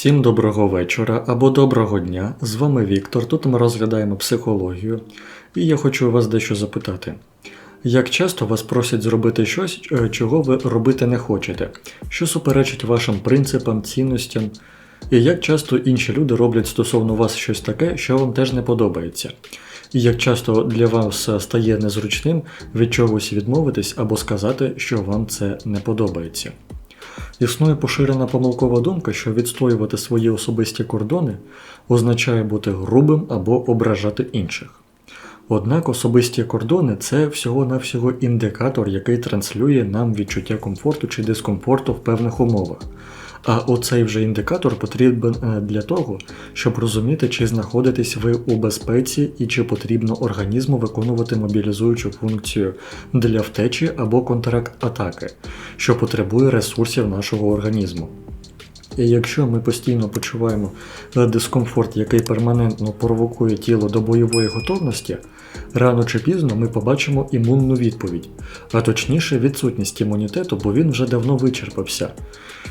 Всім доброго вечора або доброго дня. З вами Віктор. Тут ми розглядаємо психологію, і я хочу вас дещо запитати. Як часто вас просять зробити щось, е, чого ви робити не хочете, що суперечить вашим принципам, цінностям, і як часто інші люди роблять стосовно вас щось таке, що вам теж не подобається, і як часто для вас стає незручним від чогось відмовитись або сказати, що вам це не подобається. Існує поширена помилкова думка, що відстоювати свої особисті кордони означає бути грубим або ображати інших. Однак особисті кордони це всього-навсього індикатор, який транслює нам відчуття комфорту чи дискомфорту в певних умовах. А оцей вже індикатор потрібен е, для того, щоб розуміти, чи знаходитесь ви у безпеці і чи потрібно організму виконувати мобілізуючу функцію для втечі або контракт-атаки, що потребує ресурсів нашого організму. І якщо ми постійно почуваємо е, дискомфорт, який перманентно провокує тіло до бойової готовності, рано чи пізно ми побачимо імунну відповідь, а точніше відсутність імунітету, бо він вже давно вичерпався.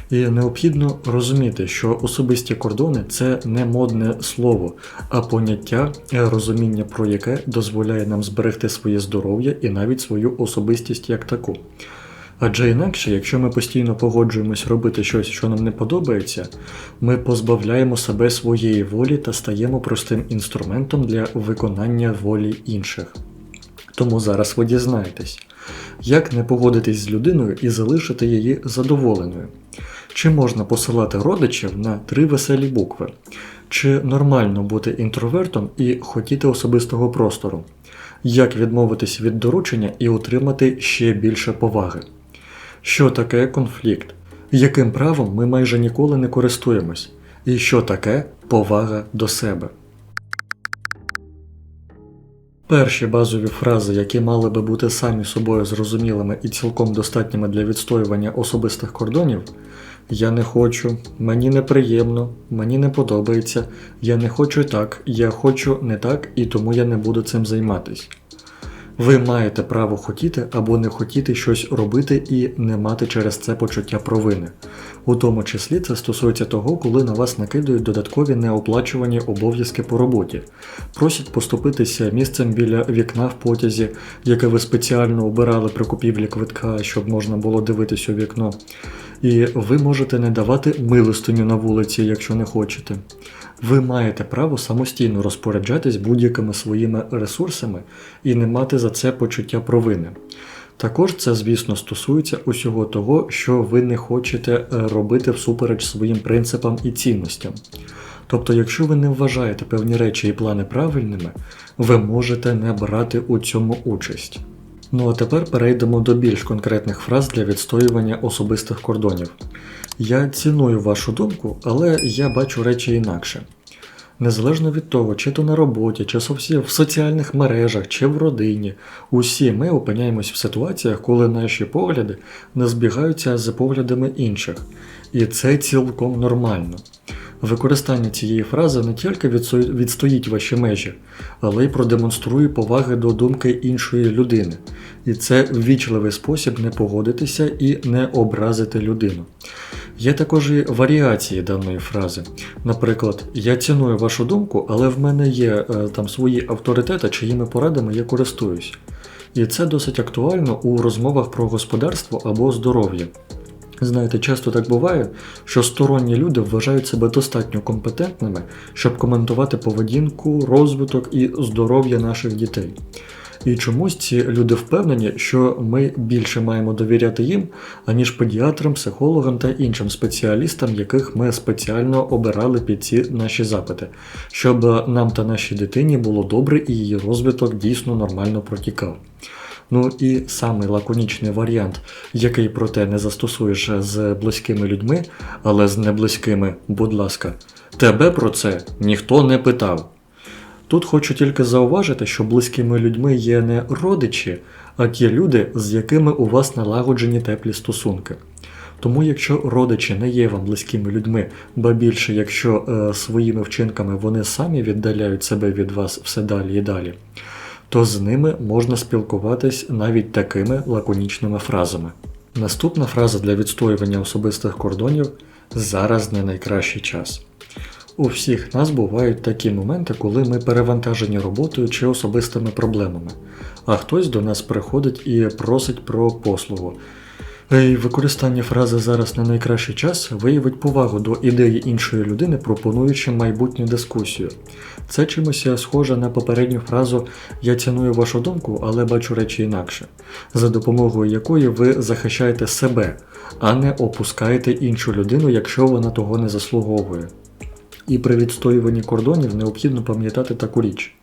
І необхідно розуміти, що особисті кордони це не модне слово, а поняття, е, розуміння про яке дозволяє нам зберегти своє здоров'я і навіть свою особистість як таку. Адже інакше, якщо ми постійно погоджуємось робити щось, що нам не подобається, ми позбавляємо себе своєї волі та стаємо простим інструментом для виконання волі інших. Тому зараз ви дізнаєтесь, як не погодитись з людиною і залишити її задоволеною. Чи можна посилати родичів на три веселі букви? Чи нормально бути інтровертом і хотіти особистого простору? Як відмовитись від доручення і отримати ще більше поваги? Що таке конфлікт? Яким правом ми майже ніколи не користуємось? І що таке повага до себе? Перші базові фрази, які мали би бути самі собою зрозумілими і цілком достатніми для відстоювання особистих кордонів Я не хочу, мені неприємно, мені не подобається, я не хочу так, я хочу не так і тому я не буду цим займатись. Ви маєте право хотіти або не хотіти щось робити і не мати через це почуття провини. У тому числі це стосується того, коли на вас накидують додаткові неоплачувані обов'язки по роботі, просять поступитися місцем біля вікна в потязі, яке ви спеціально обирали при купівлі квитка, щоб можна було дивитись у вікно. І ви можете не давати милостиню на вулиці, якщо не хочете. Ви маєте право самостійно розпоряджатись будь-якими своїми ресурсами і не мати за це почуття провини. Також це, звісно, стосується усього того, що ви не хочете е, робити всупереч своїм принципам і цінностям. Тобто, якщо ви не вважаєте певні речі і плани правильними, ви можете не брати у цьому участь. Ну а тепер перейдемо до більш конкретних фраз для відстоювання особистих кордонів. Я ціную вашу думку, але я бачу речі інакше. Незалежно від того, чи то на роботі, чи в соціальних мережах, чи в родині, усі ми опиняємось в ситуаціях, коли наші погляди не збігаються з поглядами інших, і це цілком нормально. Використання цієї фрази не тільки відстоїть ваші межі, але й продемонструє поваги до думки іншої людини. І це ввічливий спосіб не погодитися і не образити людину. Є також і варіації даної фрази. Наприклад, я ціную вашу думку, але в мене є е, там свої авторитети, чиїми порадами я користуюсь. І це досить актуально у розмовах про господарство або здоров'я. Знаєте, часто так буває, що сторонні люди вважають себе достатньо компетентними, щоб коментувати поведінку, розвиток і здоров'я наших дітей. І чомусь ці люди впевнені, що ми більше маємо довіряти їм, аніж педіатрам, психологам та іншим спеціалістам, яких ми спеціально обирали під ці наші запити, щоб нам та нашій дитині було добре і її розвиток дійсно нормально протікав. Ну і самий лаконічний варіант, який проте не застосуєш з близькими людьми, але з неблизькими, будь ласка, тебе про це ніхто не питав. Тут хочу тільки зауважити, що близькими людьми є не родичі, а ті люди, з якими у вас налагоджені теплі стосунки. Тому, якщо родичі не є вам близькими людьми, ба більше, якщо е, своїми вчинками вони самі віддаляють себе від вас все далі і далі, то з ними можна спілкуватись навіть такими лаконічними фразами. Наступна фраза для відстоювання особистих кордонів зараз не найкращий час. У всіх нас бувають такі моменти, коли ми перевантажені роботою чи особистими проблемами, а хтось до нас приходить і просить про послугу. І використання фрази зараз не найкращий час виявить повагу до ідеї іншої людини, пропонуючи майбутню дискусію. Це чимось схоже на попередню фразу Я ціную вашу думку, але бачу речі інакше, за допомогою якої ви захищаєте себе, а не опускаєте іншу людину, якщо вона того не заслуговує. І при відстоюванні кордонів необхідно пам'ятати таку річ,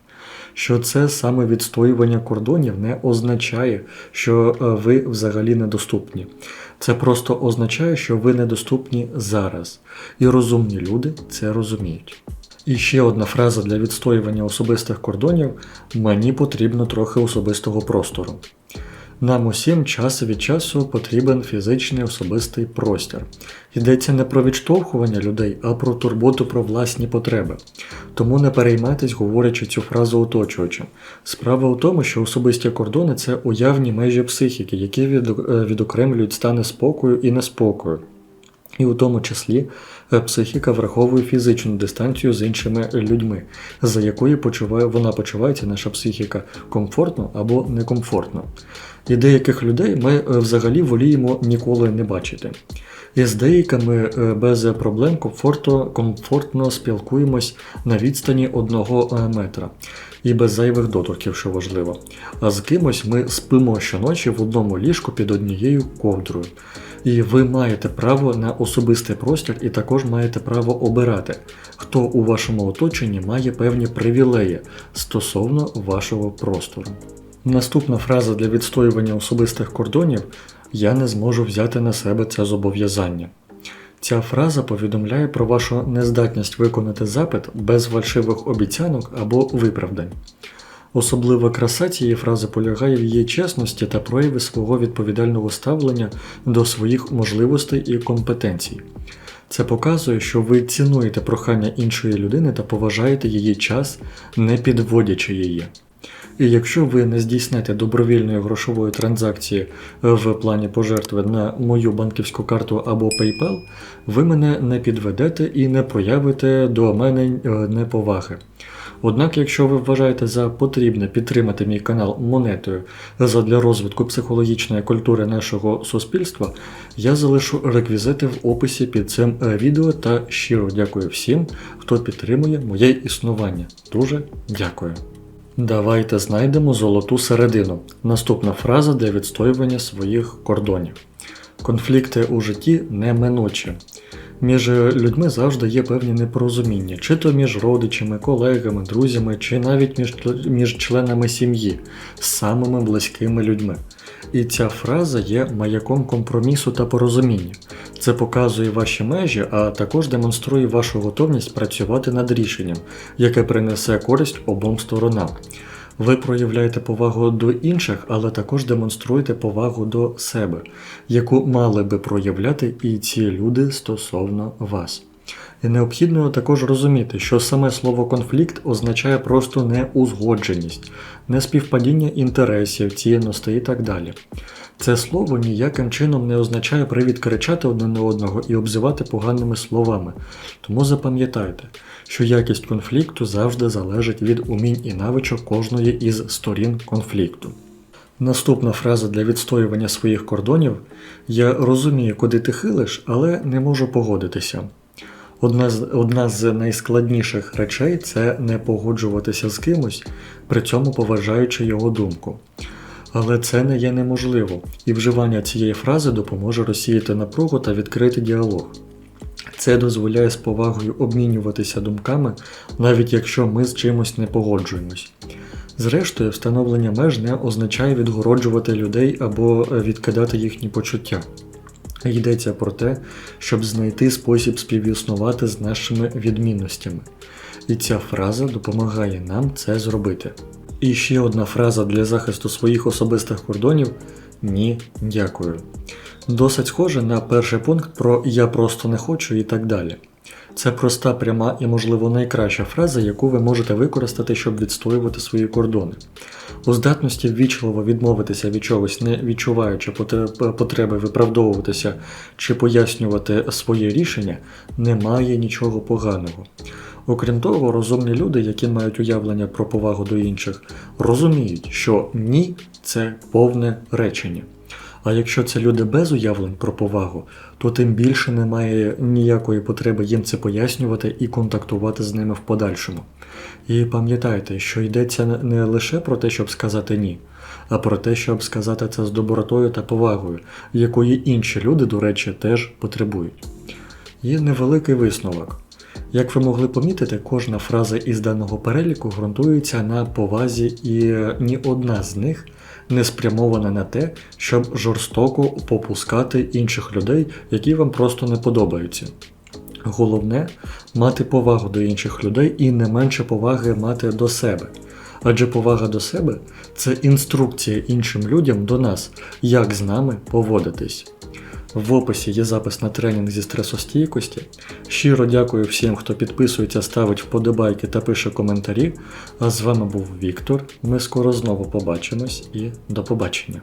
що це саме відстоювання кордонів не означає, що е, ви взагалі недоступні. Це просто означає, що ви недоступні зараз. І розумні люди це розуміють. І ще одна фраза для відстоювання особистих кордонів мені потрібно трохи особистого простору. Нам усім час від часу потрібен фізичний особистий простір. Йдеться не про відштовхування людей, а про турботу про власні потреби. Тому не переймайтесь, говорячи цю фразу оточуючим. Справа у тому, що особисті кордони це уявні межі психіки, які е, відокремлюють стани спокою і неспокою. І у тому числі психіка враховує фізичну дистанцію з іншими людьми, за якою почуває, вона почувається наша психіка комфортно або некомфортно. І деяких людей ми е, взагалі воліємо ніколи не бачити. І з деякими е, без проблем комфортно, комфортно спілкуємось на відстані одного е, метра і без зайвих доторків, що важливо. А з кимось ми спимо щоночі в одному ліжку під однією ковдрою. І ви маєте право на особистий простір і також маєте право обирати, хто у вашому оточенні має певні привілеї стосовно вашого простору. Наступна фраза для відстоювання особистих кордонів я не зможу взяти на себе це зобов'язання. Ця фраза повідомляє про вашу нездатність виконати запит без фальшивих обіцянок або виправдань. Особлива краса цієї фрази полягає в її чесності та прояві свого відповідального ставлення до своїх можливостей і компетенцій. Це показує, що ви цінуєте прохання іншої людини та поважаєте її час, не підводячи її. І якщо ви не здійснете добровільної грошової транзакції в плані пожертви на мою банківську карту або PayPal, ви мене не підведете і не проявите до мене е, неповаги. Однак, якщо ви вважаєте за потрібне підтримати мій канал монетою задля розвитку психологічної культури нашого суспільства, я залишу реквізити в описі під цим е, відео та щиро дякую всім, хто підтримує моє існування. Дуже дякую. Давайте знайдемо золоту середину. Наступна фраза для відстоювання своїх кордонів. Конфлікти у житті неминучі. Між людьми завжди є певні непорозуміння, чи то між родичами, колегами, друзями, чи навіть між, між членами сім'ї, самими близькими людьми. І ця фраза є маяком компромісу та порозуміння. Це показує ваші межі, а також демонструє вашу готовність працювати над рішенням, яке принесе користь обом сторонам. Ви проявляєте повагу до інших, але також демонструєте повагу до себе, яку мали би проявляти і ці люди стосовно вас. І необхідно також розуміти, що саме слово конфлікт означає просто неузгодженість, неспівпадіння інтересів, цінностей і так далі. Це слово ніяким чином не означає привід кричати одне на одного і обзивати поганими словами. Тому запам'ятайте, що якість конфлікту завжди залежить від умінь і навичок кожної із сторін конфлікту. Наступна фраза для відстоювання своїх кордонів Я розумію, куди ти хилиш, але не можу погодитися. Одна з, одна з найскладніших речей це не погоджуватися з кимось, при цьому поважаючи його думку. Але це не є неможливо, і вживання цієї фрази допоможе розсіяти напругу та відкрити діалог. Це дозволяє з повагою обмінюватися думками, навіть якщо ми з чимось не погоджуємось. Зрештою, встановлення меж не означає відгороджувати людей або відкидати їхні почуття. Йдеться про те, щоб знайти спосіб співіснувати з нашими відмінностями. І ця фраза допомагає нам це зробити. І ще одна фраза для захисту своїх особистих кордонів ні, дякую. Досить схоже на перший пункт про я просто не хочу і так далі. Це проста, пряма і, можливо, найкраща фраза, яку ви можете використати, щоб відстоювати свої кордони. У здатності ввічливо відмовитися від чогось, не відчуваючи потреби виправдовуватися чи пояснювати своє рішення, немає нічого поганого. Окрім того, розумні люди, які мають уявлення про повагу до інших, розуміють, що ні це повне речення. А якщо це люди без уявлень про повагу, то тим більше немає ніякої потреби їм це пояснювати і контактувати з ними в подальшому. І пам'ятайте, що йдеться не- лише про те, щоб сказати ні, а про те, щоб сказати це з добротою та повагою, якої інші люди, до речі, теж потребують. Є невеликий висновок. Як ви могли помітити, кожна фраза із даного переліку ґрунтується на повазі, і ні одна з них не спрямована на те, щоб жорстоко попускати інших людей, які вам просто не подобаються. Головне мати повагу до інших людей і не менше поваги мати до себе. Адже повага до себе це інструкція іншим людям до нас, як з нами поводитись. В описі є запис на тренінг зі стресостійкості. Щиро дякую всім, хто підписується, ставить вподобайки та пише коментарі. А з вами був Віктор. Ми скоро знову побачимось і до побачення.